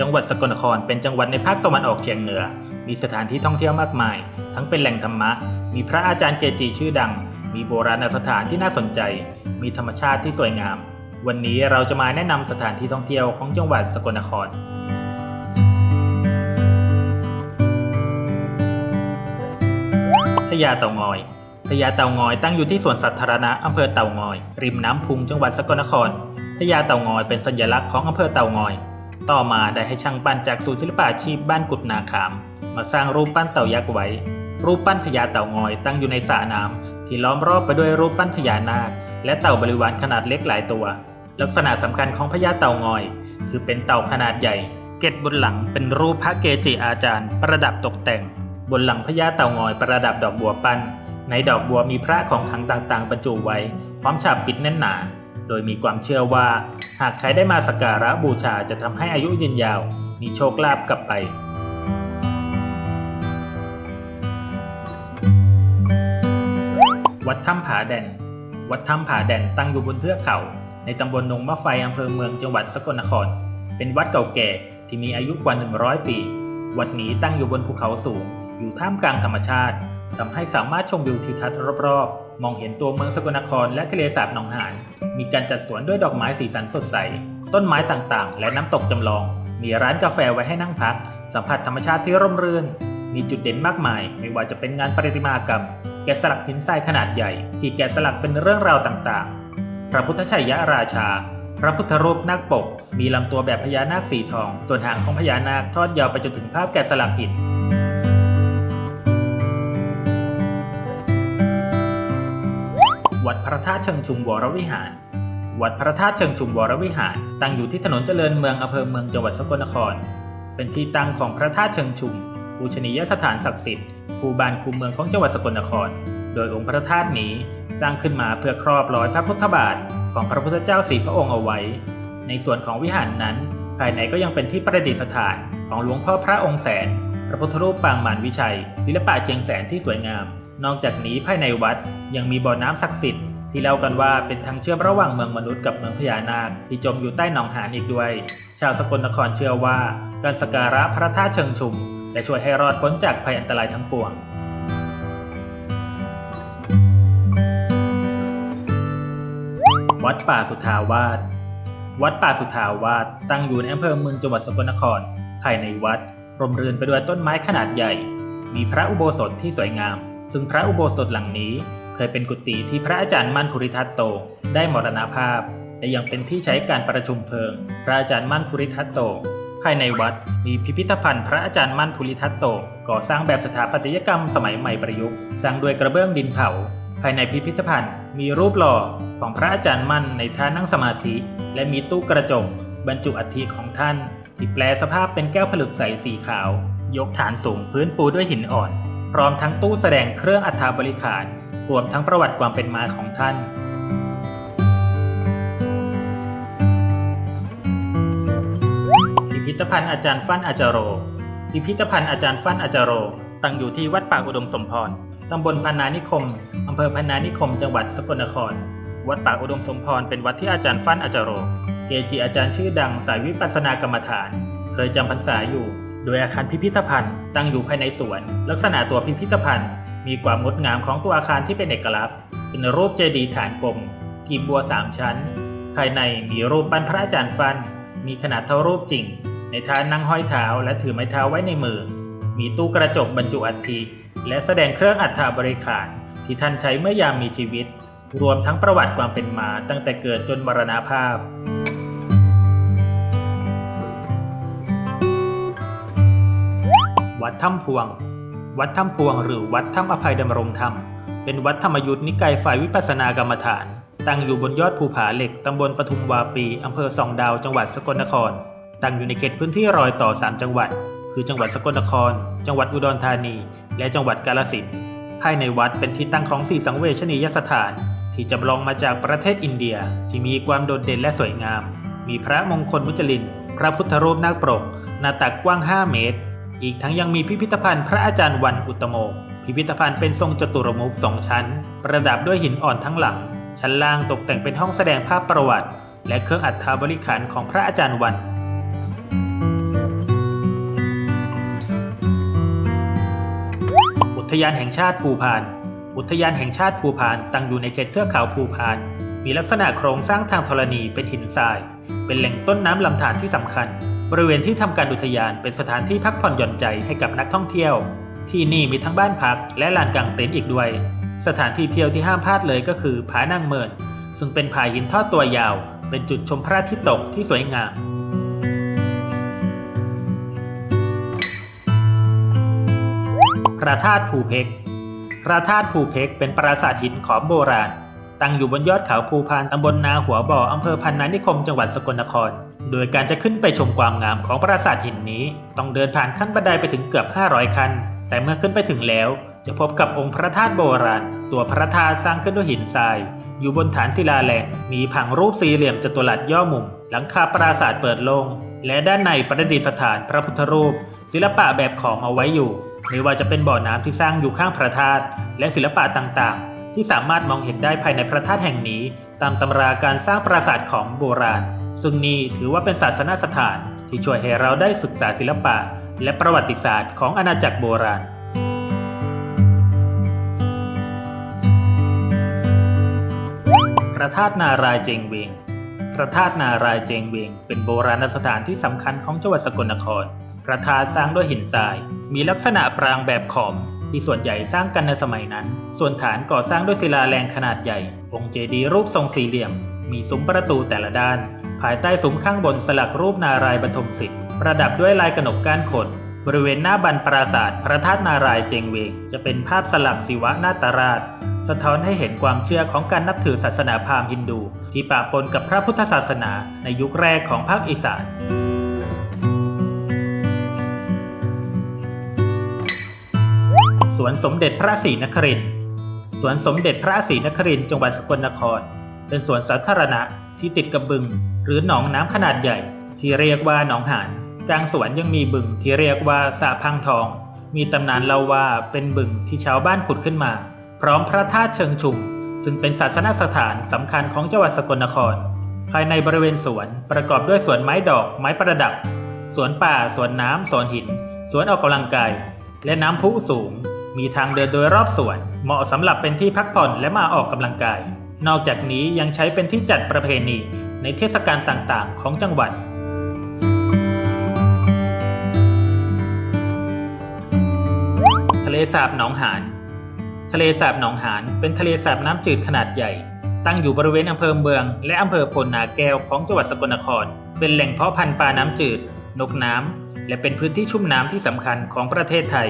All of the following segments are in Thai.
จังหวัดสกลนครเป็นจังหวัดในภาคตะวันออกเฉียงเหนือ มีสถานที่ท่องเที่ยวมากมาย ทั้งเป็นแหล่งธรรมะ มีพระอาจารย์เกจิชื่อดัง มีโบราณสถานที่น่าสนใจ มีธรรมชาติที่สวยงาม วันนี้เราจะมาแนะนำสถานที่ท่องเที่ยวของจังหวัดสกลนครพญาเต่างอยพญาเต่างอยตั้งอยู่ที่สวนสัตว์ธารณะอำเภอเต่างอย ริมน้ำพุงจังหวัดสกลนครพญาเต่างอยเป็นสัญลักษณ์ของอำเภอเต่างอย ต่อมาได้ให้ช่างปั้นจากศูนย์ศิลปาชีพบ้านกุดนาขาม มาสร้างรูปปั้นเต่ายักษ์ไว้ รูปปั้นพญาเต่างอยตั้งอยู่ในสระน้ำที่ล้อมรอบไปด้วยรูปปั้นพญานาค และเต่าบริวารขนาดเล็กหลายตัว ลักษณะสำคัญของพญาเต่างอย คือเป็นเต่าขนาดใหญ่ เกตบนหลังเป็นรูปพระเกจิอาจารย์ ประดับตกแต่ง บนหลังพญาเต่างอยประดับดอกบัวปั้น ในดอกบัวมีพระของขังต่างๆบรรจุไว้ พร้อมฉาบปิดแน่นหนา โดยมีความเชื่อว่า หากใครได้มาสักการะบูชาจะทำให้อายุยืนยาว มีโชคลาภกลับไปวัดถ้ำผาแดน วัดถ้ำผาแดนตั้งอยู่บนเทือกเขา ในตำบลหนองมะไฟอำเภอเมืองจังหวัดสกลนคร เป็นวัดเก่าแก่ที่มีอายุกว่า 100 ปี วัดนี้ตั้งอยู่บนภูเขาสูง อยู่ท่ามกลางธรรมชาติทำให้สามารถชมวิวทิวทัศน์รอบๆ มองเห็นตัวเมืองสกลนครและทะเลสาบหนองหาน มีการจัดสวนด้วยดอกไม้สีสันสดใส ต้นไม้ต่างๆ และน้ำตกจำลอง มีร้านกาแฟไว้ให้นั่งพัก สัมผัสธรรมชาติที่ร่มรื่น มีจุดเด่นมากมาย ไม่ว่าจะเป็นงานประติมากรรม แกะสลักหินทรายขนาดใหญ่ ที่แกะสลักเป็นเรื่องราวต่างๆ พระพุทธชัยยราชา พระพุทธรูปนาคปก มีลำตัวแบบพญานาคสีทอง ส่วนหางของพญานาคทอดยาวไปจนถึงภาพแกะสลักหิน ธาตุเชิงชุมวรวิหาร วัดพระธาตุเชิงชุมวรวิหาร ตั้งอยู่ที่ถนนเจริญเมืองอำเภอเมืองจังหวัดสกลนคร เป็นที่ตั้งของพระธาตุเชิงชุมปูชนียสถานศักดิ์สิทธิ์คูบานคูเมืองของจังหวัดสกลนคร โดยองค์พระธาตุนี้สร้างขึ้นมาเพื่อครอบร้อยพระพุทธบาทของพระพุทธเจ้าสี่พระองค์เอาไว้ ในส่วนของวิหารนั้น ภายในก็ยังเป็นที่ประดิษฐานของหลวงพ่อพระองค์แสน พระพุทธรูปปางมารวิชัย ศิลปะเชียงแสนที่สวยงาม นอกจากนี้ภายในวัดยังมีบ่อน้ำศักดิ์สิทธิ์ ที่เล่ากันว่าเป็นทางเชื่อมระหว่างเมืองมนุษย์กับเมืองพญานาคที่จมอยู่ใต้หนองหานอีกด้วย ชาวสกลนครเชื่อว่าการสักการะพระธาตุเชิงชุม จะช่วยให้รอดพ้นจากภัยอันตรายทั้งปวงวัดป่าสุทาวาสวัดป่าสุทาวาสตั้งอยู่ในอำเภอเมืองจังหวัดสกลนคร ภายในวัดร่มรื่นไปด้วยต้นไม้ขนาดใหญ่ มีพระอุโบสถที่สวยงาม ซึ่งพระอุโบสถหลังนี้ เคยเป็นกุฏิที่พระอาจารย์มั่นภูริทัตโต ได้มรณภาพ และยังเป็นที่ใช้การประชุมเพลิง พระอาจารย์มั่นภูริทัตโต ภายในวัดมีพิพิธภัณฑ์พระอาจารย์มั่นภูริทัตโต ก่อสร้างแบบสถาปัตยกรรมสมัยใหม่ประยุกต์ สร้างด้วยกระเบื้องดินเผา ภายในพิพิธภัณฑ์ มีรูปหล่อของพระอาจารย์มั่นในท่านั่งสมาธิ และมีตู้กระจกบรรจุอัฐิของท่าน ที่แปลสภาพเป็นแก้วผลึกใสสีขาว ยกฐานสูงพื้นปูด้วยหินอ่อน พร้อมทั้งตู้แสดงเครื่องอัฐบริขารรวมทั้งประวัติความเป็นมาของท่าน พิพิธภัณฑ์อาจารย์ฟั่นอาจารโร พิพิธภัณฑ์อาจารย์ฟั่นอาจารโร ตั้งอยู่ที่วัดป่าอุดมสมพร ตำบลพนานิคม อำเภอพนานิคม จังหวัดสกลนคร วัดป่าอุดมสมพรเป็นวัดที่อาจารย์ฟั่นอาจารโร เกจิอาจารย์ชื่อดังสายวิปัสสนากรรมฐาน เคยจำพรรษาอยู่ ดยอาคารพิพิธภัณฑ์ตั้งอยู่ภายในสวน ลักษณะตัวพิพิธภัณฑ์ มีความงดงามของตัวอาคารที่เป็นเอกลักษณ์ เป็นรูปเจดีย์ฐานกลมกีบบัวสามชั้น ภายในมีรูปปั้นพระอาจารย์ฟัน มีขนาดเท่ารูปจริง ในท่านั่งห้อยเท้าและถือไม้เท้าไว้ในมือ มีตู้กระจกบรรจุอัฐิและแสดงเครื่องอัฐบริขารที่ท่านใช้เมื่อยามมีชีวิต รวมทั้งประวัติความเป็นมาตั้งแต่เกิดจนมรณาภาพ ถ้ำพวง วัดถ้ำพวง หรือวัดถ้ำอภัยดำรงธรรม เป็นวัดธรรมยุทธนิกายฝ่ายวิปัสสนากรรมฐาน ตั้งอยู่บนยอดภูผาเหล็กตำบลปทุมวาปีอำเภอสองดาวจังหวัดสกลนคร ตั้งอยู่ในเขตพื้นที่รอยต่อ 3 จังหวัด คือจังหวัดสกลนคร จังหวัดอุดรธานี และจังหวัดกาฬสินธุ์ภายในวัดเป็นที่ตั้งของสี่สังเวชนียสถาน ที่จำลองมาจากประเทศอินเดียที่มีความโดดเด่นและสวยงาม มีพระมงคลมุจลิน พระพุทธรูปนาคปรกหน้าตักกว้าง 5 เมตร อีกทั้งยังมีพิพิธภัณฑ์พระอาจารย์วันอุตโมพิพิธภัณฑ์เป็นทรงจตุรมุกสองชั้น ประดับด้วยหินอ่อนทั้งหลัง ชั้นล่างตกแต่งเป็นห้องแสดงภาพประวัติ และเครื่องอัฐบริขารของพระอาจารย์วันอุทยานแห่งชาติภูพาน อุทยานแห่งชาติภูพานตั้งอยู่ในเขตเทือกเขาภูพาน มีลักษณะโครงสร้างทางธรณีเป็นหินทราย เป็นแหล่งต้นน้ำลำธารที่สำคัญ บริเวณที่ทำการอุทยานเป็นสถานที่พักผ่อนหย่อนใจให้กับนักท่องเที่ยว ที่นี่มีทั้งบ้านพักและลานกางเต็นท์อีกด้วย สถานที่เที่ยวที่ห้ามพลาดเลยก็คือผานางเมิน ซึ่งเป็นผาหินทอดตัวยาว เป็นจุดชมพระอาทิตย์ตกที่สวยงามพระธาตุภูเพกพระธาตุภูเพกเป็นปราสาทหินขอมโบราณ ตั้งอยู่บนยอดเขาภูพานตำบลนาหัวบ่ออำเภอพันนานิคมจังหวัดสกลนคร โดยการจะขึ้นไปชมความงามของปราสาทหินนี้ ต้องเดินผ่านขั้นบันไดไปถึงเกือบ 500 ขั้น แต่เมื่อขึ้นไปถึงแล้ว จะพบกับองค์พระธาตุโบราณ ตัวพระธาตุสร้างขึ้นด้วยหินทราย อยู่บนฐานศิลาแรงมีผังรูปสี่เหลี่ยมจัตุรัสย่อมุม หลังคาปราสาทเปิดโล่งและด้านในประดิษฐานพระพุทธรูป ศิลปะแบบขอมเอาไว้อยู่ ไม่ว่าจะเป็นบ่อน้ำที่สร้างอยู่ข้างพระธาตุและศิลปะต่างๆ ที่สามารถมองเห็นได้ภายในพระธาตุแห่งนี้ ตามตำราการสร้างปราสาทของโบราณ ซึ่งนี่ถือว่าเป็นศาสนสถานที่ช่วยให้เราได้ศึกษาศิลปะ และประวัติศาสตร์ของอาณาจักรโบราณพระธาตุนารายเจงเวงพระธาตุนารายเจงเวงเป็นโบราณสถานที่สำคัญของจังหวัดสกลนคร พระธาตุสร้างด้วยหินทราย มีลักษณะปรางแบบขอมที่ส่วนใหญ่สร้างกันในสมัยนั้น ส่วนฐานก่อสร้างด้วยศิลาแรงขนาดใหญ่ องค์เจดีย์รูปทรงสี่เหลี่ยม มีซุ้มประตูแต่ละด้าน ภายใต้ซุ้มข้างบนสลักรูปนารายณ์บรรทมศิษย์ประดับด้วยลายกระหนกก้านขนบริเวณหน้าบันปราศาสตร์พระธาตุนารายณ์เจงเวง จะเป็นภาพสลักศิวะนาตราช สะท้อนให้เห็นความเชื่อของการนับถือศาสนาพราหมณ์ฮินดู ที่ปะปนกับพระพุทธศาสนาในยุคแรกของภาคอีสานสวนสมเด็จพระศรีนครินทร์สวนสมเด็จพระศรีนครินทร์จังหวัดสกลนคร เป็นสวนสาธารณะ ที่ติดกับบึง หรือหนองน้ำขนาดใหญ่ ที่เรียกว่าหนองหานกลางสวนยังมีบึงที่เรียกว่าสระพังทอง มีตำนานเล่าว่าเป็นบึงที่ชาวบ้านขุดขึ้นมา พร้อมพระธาตุเชิงชุม ซึ่งเป็นศาสนสถานสำคัญของจังหวัดสกลนคร ภายในบริเวณสวนประกอบด้วยสวนไม้ดอกไม้ประดับ สวนป่า สวนน้ำสวนหิน สวนออกกำลังกาย และน้ำพุสูง มีทางเดินโดยรอบสวน เหมาะสำหรับเป็นที่พักผ่อนและมาออกกำลังกาย นอกจากนี้ยังใช้เป็นที่จัดประเพณีในเทศกาลต่างๆ ของจังหวัด ทะเลสาบหนองหาน ทะเลสาบหนองหานเป็นทะเลสาบน้ำจืดขนาดใหญ่ ตั้งอยู่บริเวณอำเภอเมือง และอำเภอพลนาแก้วของจังหวัดสกลนคร เป็นแหล่งเพาะพันธุ์ปลาน้ำจืด นกน้ำ และเป็นพื้นที่ชุ่มน้ำที่สำคัญของประเทศไทย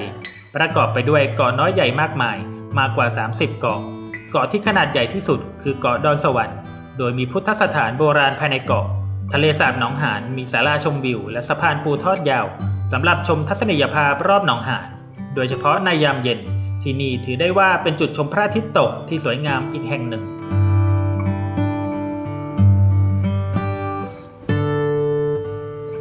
ประกอบไปด้วยเกาะน้อยใหญ่มากมาย มากกว่า 30 เกาะ เกาะที่ขนาดใหญ่ที่สุดคือเกาะดอนสวรรค์โดยมีพุทธสถานโบราณภายในเกาะ ทะเลสาบหนองหานมีศาลาชมวิว และสะพานปูทอดยาวสำหรับชมทัศนียภาพรอบหนองหาน โดยเฉพาะในยามเย็น ที่นี่ถือได้ว่าเป็นจุดชมพระอาทิตย์ตกที่สวยงามอีกแห่งหนึ่ง